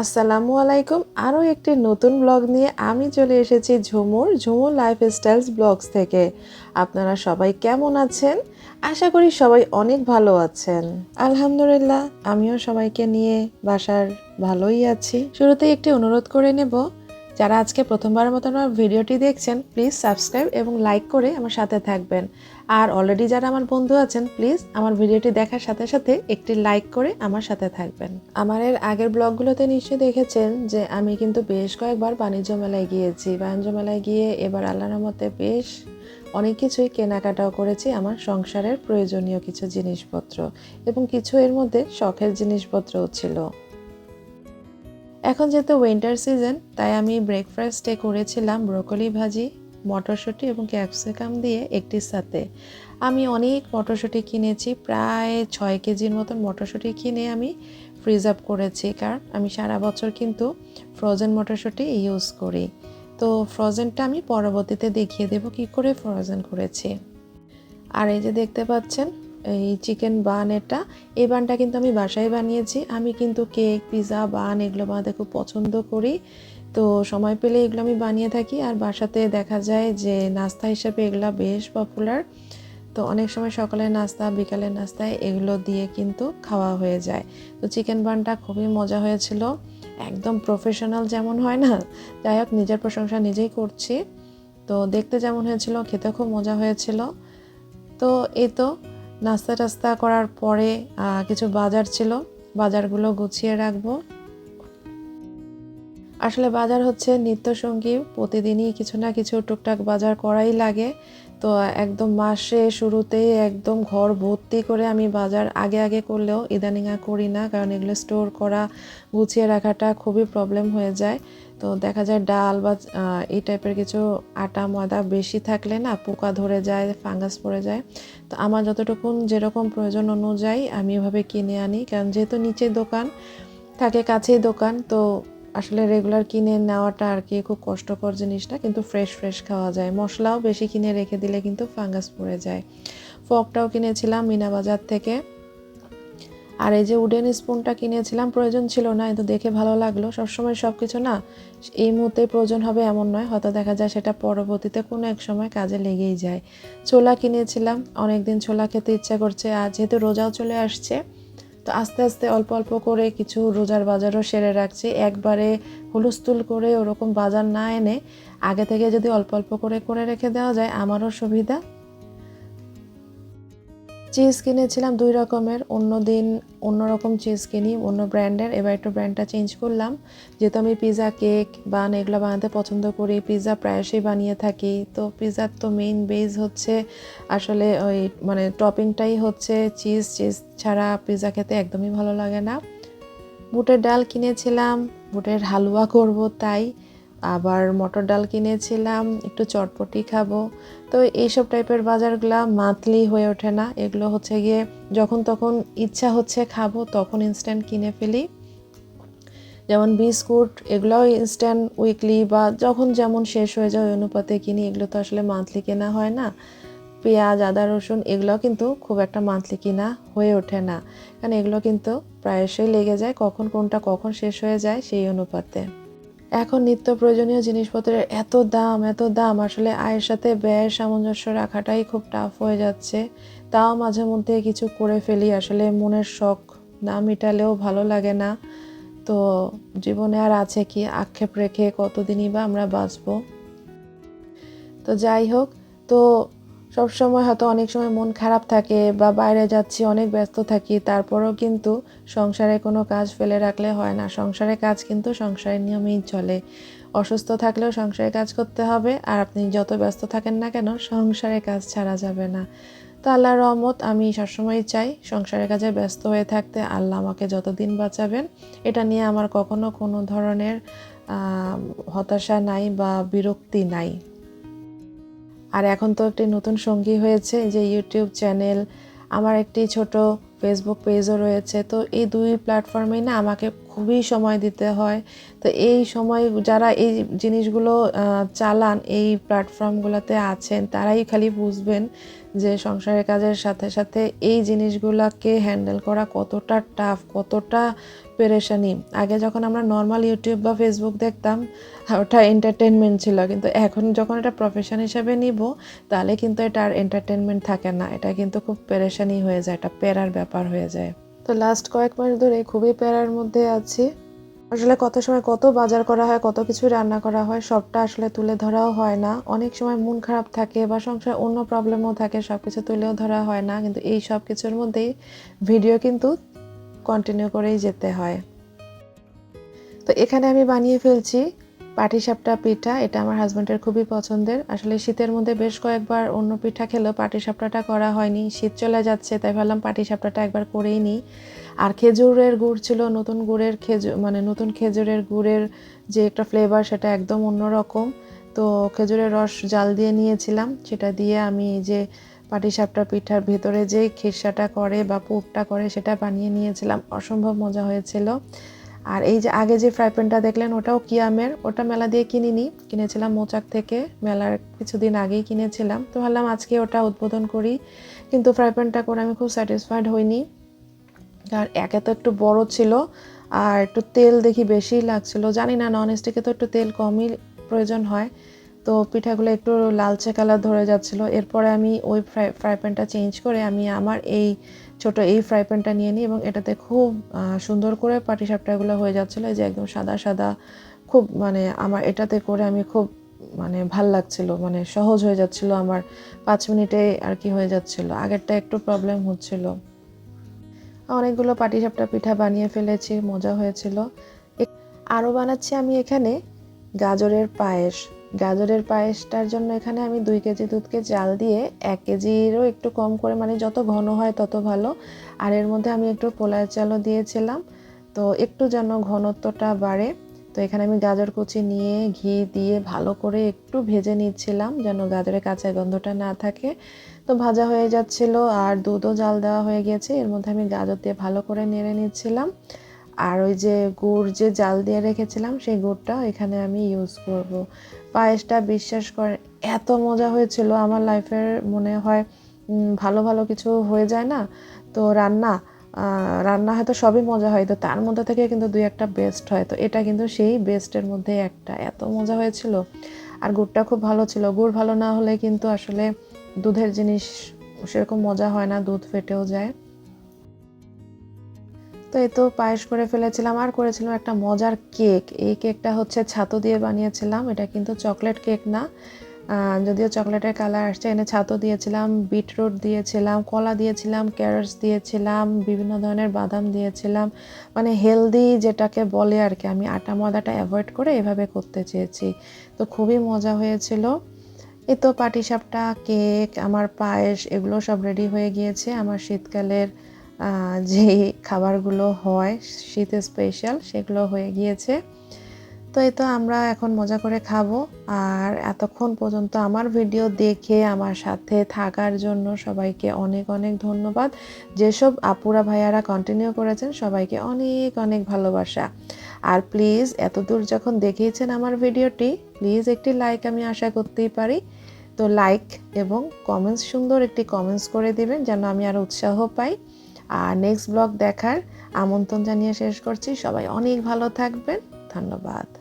আসসালামু আলাইকুম। আরও একটি নতুন ব্লগ নিয়ে আমি চলে এসেছি Jhumur Jhumur lifestyles blogs থেকে। আপনারা সবাই কেমন আছেন? আশা করি সবাই অনেক ভালো আছেন। আলহামদুলিল্লাহ, আমিও সবাইকে নিয়ে বাসার ভালোই আছি। শুরুতেই একটি অনুরোধ করে নেব যারা আজকে প্রথমবারের মতন আমার ভিডিওটি দেখছেন প্লিজ সাবস্ক্রাইব এবং লাইক করে আমার সাথে থাকবেন। আর অলরেডি যারা আমার বন্ধু আছেন প্লিজ আমার ভিডিওটি দেখার সাথে সাথে একটি লাইক করে আমার সাথে থাকবেন। আমার এর আগের ব্লগগুলোতে নিশ্চয়ই দেখেছেন যে আমি কিন্তু বেশ কয়েকবার বাণিজ্য মেলায় গিয়েছি। বাণিজ্য মেলায় গিয়ে এবার আল্লাহর মতে বেশ অনেক কিছুই কেনাকাটাও করেছি আমার সংসারের প্রয়োজনীয় কিছু জিনিসপত্র এবং কিছু এর মধ্যে শখের জিনিসপত্রও ছিল। এখন যেহেতু উইন্টার সিজন তাই আমি ব্রেকফাস্টে করেছিলাম ব্রোকলি ভাজি, মটরশুঁটি এবং ক্যাপসিকাম দিয়ে একটির সাথে। আমি অনেক মটরশুঁটি কিনেছি, প্রায় ছয় কেজির মতন মটরশুঁটি কিনে আমি ফ্রিজ আপ করেছি, কারণ আমি সারা বছর কিন্তু ফ্রোজেন মটরশুঁটি ইউজ করি। তো ফ্রোজেনটা আমি পরবর্তীতে দেখিয়ে দেব কি করে ফ্রোজেন করেছি। আর এই যে দেখতে পাচ্ছেন এই চিকেন বান এটা। এই বানটা কিন্তু আমি বাসায় বানিয়েছি। আমি কিন্তু কেক পিৎজা বান এগুলো বানাতে খুব পছন্দ করি। তো সময় পেলে এগুলো আমি বানিয়ে থাকি। আর বাসাতে দেখা যায় যে নাস্তা হিসেবে এগুলো বেশ পপুলার তো অনেক সময় সকালের নাস্তা বিকালের নাস্তায় এগুলো দিয়ে কিন্তু খাওয়া হয়ে যায়। তো চিকেন বানটা খুবই মজা হয়েছিল। একদম প্রফেশনাল যেমন হয় না, যাই হোক নিজের প্রশংসা নিজেই করছি। তো দেখতে যেমন হয়েছিল খেতে খুব মজা হয়েছিল। তো এই তো নাস্তা টাস্তা করার পরে কিছু বাজার ছিল। বাজারগুলো গুছিয়ে রাখব। আসলে বাজার হচ্ছে নিত্যসঙ্গী। প্রতিদিনই কিছু না কিছু টুকটাক বাজার করাই লাগে। তো একদম মাসে শুরুতেই একদম ঘর ভর্তি করে আমি বাজার আগে আগে করলেও ইদানিং আর করি না, কারণ এগুলো স্টোর করা, গুছিয়ে রাখাটা খুবই প্রবলেম হয়ে যায়। তো দেখা যায় ডাল বা এই টাইপের কিছু আটা, ময়দা বেশি থাকলে না পোকা ধরে যায় ফাঙ্গাস পড়ে যায়। তো আমার যতটুকুন যেরকম প্রয়োজন অনুযায়ী আমি এভাবে কিনে আনি, কারণ যেহেতু নিচে দোকান, থাকে কাছেই দোকান, তো আসলে রেগুলার কিনে নেওয়াটা আর কি খুব কষ্টকর জিনিসটা, কিন্তু ফ্রেশ ফ্রেশ খাওয়া যায়। মশলাও বেশি কিনে রেখে দিলে কিন্তু ফাঙ্গাস পড়ে যায়। ফকটাও কিনেছিলাম মিনা বাজার থেকে। আর এই যে উডেন স্পুনটা কিনেছিলাম, প্রয়োজন ছিল না কিন্তু দেখে ভালো লাগল। সবসময় সব কিছু না, এই মুহূর্তে প্রয়োজন হবে এমন নয়, হয়তো দেখা যায় সেটা পরবর্তীতে কোনো এক সময় কাজে লেগেই যায়। ছোলা কিনেছিলাম, অনেকদিন ছোলা খেতে ইচ্ছা করছে, আর যেহেতু রোজাও চলে আসছে তো আস্তে আস্তে অল্প অল্প করে কিছু রোজার বাজারও সেরে রাখছি। একবারে হুলস্থুল করে ওরকম বাজার না এনে আগে থেকে যদি অল্প অল্প করে করে রেখে দেওয়া যায়, আমারও সুবিধা। চিজ কিনেছিলাম দুই রকমের। অন্য দিন অন্য রকম চিজ কিনি, অন্য ব্র্যান্ডের এবার একটু ব্র্যান্ডটা চেঞ্জ করলাম। যেহেতু আমি পিৎজা কেক বান এগুলো বানাতে পছন্দ করি পিৎজা প্রায়শই বানিয়ে থাকি। তো পিৎজার তো মেইন বেজ হচ্ছে আসলে ওই মানে টপিংটাই হচ্ছে চিজ চিজ ছাড়া পিৎজা খেতে একদমই ভালো লাগে না। বুটের ডাল কিনেছিলাম, বুটের হালুয়া করব তাই। আবার মটর ডাল কিনেছিলাম, একটু চটপটি খাব। তো এইসব টাইপের বাজারগুলা মান্থলি হয়ে ওঠে না। এগুলো হচ্ছে গিয়ে যখন তখন ইচ্ছা হচ্ছে খাব, তখন ইনস্ট্যান্ট কিনে ফেলি। যেমন বিস্কুট, এগুলোও ইনস্ট্যান্ট উইকলি বা যখন যেমন শেষ হয়ে যায় ওই অনুপাতে কিনি। এগুলো তো আসলে মান্থলি কেনা হয় না। পেঁয়াজ, আদা, রসুন এগুলো কিন্তু খুব একটা মান্থলি কিনা হয়ে ওঠে না। কারণ এগুলো কিন্তু প্রায়শই লেগে যায়, কখন কোনটা কখন শেষ হয়ে যায় সেই অনুপাতে। এখন নিত্য প্রয়োজনীয় জিনিসপত্রের এত দাম এত দাম। আসলে আয়ের সাথে ব্যয়ের সামঞ্জস্য রাখাটাই খুব টাফ হয়ে যাচ্ছে। তাও মাঝে মধ্যে কিছু করে ফেলি। আসলে মনের শখ না মিটালেও ভালো লাগে না। তো জীবনে আর আছে কি? আক্ষেপ রেখে কতদিনই বা আমরা বাঁচবো? তো যাই হোক, তো সব সময় হয়তো অনেক সময় মন খারাপ থাকে বা বাইরে যাচ্ছি, অনেক ব্যস্ত থাকি, তারপরেও কিন্তু সংসারে কোনো কাজ ফেলে রাখলে হয় না। সংসারে কাজ কিন্তু সংসারের নিয়মেই চলে। অসুস্থ থাকলেও সংসারে কাজ করতে হবে আর আপনি যত ব্যস্ত থাকেন না কেন, সংসারে কাজ ছাড়া যাবে না। তো আল্লাহ রহমত, আমি সবসময় চাই সংসারের কাজে ব্যস্ত হয়ে থাকতে আল্লাহ আমাকে যতদিন বাঁচাবেন। এটা নিয়ে আমার কখনো কোনো ধরনের হতাশা নাই বা বিরক্তি নাই। আর এখন তো একটি নতুন সঙ্গী হয়েছে যে ইউটিউব চ্যানেল আমার একটি ছোট ফেসবুক পেজও রয়েছে। তো এই দুই প্ল্যাটফর্মেই না আমাকে খুবই সময় দিতে হয়। তো এই সময় যারা এই জিনিসগুলো চালান, এই প্ল্যাটফর্মগুলোতে আছেন, তারাই খালি বুঝবেন যে সংসারের কাজের সাথে সাথে এই জিনিসগুলোকে হ্যান্ডেল করা কতটা টাফ কতটা পেরেশানি। আগে যখন আমরা নর্মাল ইউটিউব বা ফেসবুক দেখতাম, ওটা এন্টারটেনমেন্ট ছিল। কিন্তু এখন যখন এটা প্রফেশন হিসেবে নিব, তাহলে কিন্তু এটা আর এন্টারটেনমেন্ট থাকে না। এটা কিন্তু খুব পেরেশানি হয়ে যায়, এটা প্যারার ব্যাপার হয়ে যায়। তো লাস্ট কয়েক মাস ধরে খুবই প্যারার মধ্যে আছি। আসলে কত সময় কত বাজার করা হয়, কত কিছু রান্না করা হয়, সবটা আসলে তুলে ধরাও হয় না। অনেক সময় মন খারাপ থাকে বা সংসারে অন্য প্রবলেমও থাকে সব কিছু তুলেও ধরা হয় না। কিন্তু এই সব কিছুর মধ্যেই ভিডিও কিন্তু কন্টিনিউ করেই যেতে হয়। তো এখানে আমি বানিয়ে ফেলছি পাটিসাপটা পিঠা, এটা আমার হাজব্যান্ডের খুবই পছন্দের। আসলে শীতের মধ্যে বেশ কয়েকবার অন্য পিঠা খেলেও পাটিসাপটাটা করা হয়নি। শীত চলে যাচ্ছে, তাই ভাবলাম পাটিসাপটাটা একবার করেই নিই। আর খেজুরের গুড় ছিল, নতুন গুড়ের খেজুর মানে নতুন খেজুরের গুড়ের যে একটা ফ্লেভার সেটা একদম অন্যরকম। তো খেজুরের রস জাল দিয়ে নিয়েছিলাম, সেটা দিয়ে আমি যে পাটিসাপটা পিঠার ভেতরে যে খিরসাটা করে বা পুরটা করে, সেটা বানিয়ে নিয়েছিলাম। অসম্ভব মজা হয়েছিল। আর এই যে আগে যে ফ্রাই প্যানটা দেখলেন, ওটাও কিয়ামের। ওটা মেলা দিয়ে কিনিনি, কিনেছিলাম মোচাক থেকে। মেলার কিছুদিন আগেই কিনেছিলাম। তো ভাবলাম আজকে ওটা উদ্বোধন করি। কিন্তু ফ্রাই প্যানটা করে আমি খুব স্যাটিসফাইড হইনি। আর একে তো একটু বড় ছিল, আর একটু তেল দেখি বেশি লাগছিল। জানি না নন স্টিকে তো একটু তেল কমই প্রয়োজন হয়। তো পিঠাগুলো একটু লালচে কালার ধরে যাচ্ছিল। এরপরে আমি ওই ফ্রাই ফ্রাই প্যানটা চেঞ্জ করে আমি আমার এই ছোট এই ফ্রাই প্যানটা নিয়ে নিই এবং এটাতে খুব সুন্দর করে পাটিসাপটাগুলো হয়ে যাচ্ছিল যে একদম সাদা সাদা, খুব মানে আমার এটাতে করে আমি খুব মানে ভালো লাগছিল মানে সহজ হয়ে যাচ্ছিল আমার পাঁচ মিনিটে আর কি হয়ে যাচ্ছিল। আগেরটা একটু প্রবলেম হচ্ছিল। অনেকগুলো পাটিসাপটা পিঠা বানিয়ে ফেলেছি, মজা হয়েছিল। আরও বানাচ্ছি আমি এখানে গাজরের পায়েস। গাজরের পায়েসটার জন্য এখানে আমি দুই কেজি দুধকে জাল দিয়ে এক কেজিরও একটু কম করে মানে যত ঘন হয় তত ভালো। আর এর মধ্যে আমি একটু পোলার চালও দিয়েছিলাম। তো একটু যেন ঘনত্বটা বাড়ে, তো এখানে আমি গাজর কুচি নিয়ে ঘি দিয়ে ভালো করে একটু ভেজে নিচ্ছিলাম যেন গাজরের কাঁচা গন্ধটা না থাকে। তো ভাজা হয়ে যাচ্ছিল আর দুধও জাল দেওয়া হয়ে গেছে, এর মধ্যে আমি গাজর দিয়ে ভালো করে নেড়ে নিচ্ছিলাম। আর ওই যে গুড় যে জাল দিয়ে রেখেছিলাম, সেই গুড়টা এখানে আমি ইউজ করব। পায়েসটা বিশ্বাস করে এত মজা হয়েছিল। আমার লাইফের মনে হয় ভালো ভালো কিছু হয়ে যায় না। তো রান্না রান্না হয়তো সবই মজা হয়, তো তার মধ্যে থেকে কিন্তু দুই একটা বেস্ট হয়। তো এটা কিন্তু সেই বেস্টের মধ্যে একটা। এত মজা হয়েছিল। আর গুড়টা খুব ভালো ছিল। গুড় ভালো না হলে কিন্তু আসলে দুধের জিনিস সেরকম মজা হয় না, দুধ ফেটেও যায়। তো এই তো পায়েস করে ফেলেছিলাম। আর করেছিলাম একটা মজার কেক। এই কেকটা হচ্ছে ছাতু দিয়ে বানিয়েছিলাম। এটা কিন্তু চকলেট কেক না। যদিও চকলেটের কালার আসছে, এনে ছাতু দিয়েছিলাম, বিটরুট দিয়েছিলাম, কলা দিয়েছিলাম, ক্যারটস দিয়েছিলাম, বিভিন্ন ধরনের বাদাম দিয়েছিলাম। মানে হেলদি যেটাকে বলে আর কি, আমি আটা ময়দাটা অ্যাভয়েড করে এভাবে করতে চেয়েছি। তো খুবই মজা হয়েছিল। এ তো পাটিসাপটা, কেক, আমার পায়েস, এগুলো সব রেডি হয়ে গিয়েছে। আমার শীতকালের যে খাবারগুলো হয় শীত স্পেশাল সেগুলো হয়ে গিয়েছে। তো এই তো আমরা এখন মজা করে খাব। আর এতক্ষণ পর্যন্ত আমার ভিডিও দেখে, আমার সাথে থাকার জন্য সবাইকে অনেক অনেক ধন্যবাদ। যেসব আপুরা ভাইয়ারা কন্টিনিউ করেছেন, সবাইকে অনেক অনেক ভালোবাসা। আর প্লিজ এত দূর যখন দেখিয়েছেন আমার ভিডিওটি প্লিজ একটি লাইক আমি আশা করতেই পারি। তো লাইক এবং কমেন্টস সুন্দর একটি কমেন্টস করে দিবেন, যেন আমি আরও উৎসাহ পাই। আর নেক্সট ব্লগ দেখার আমন্ত্রণ জানিয়ে শেষ করছি। সবাই অনেক ভালো থাকবেন। ধন্যবাদ।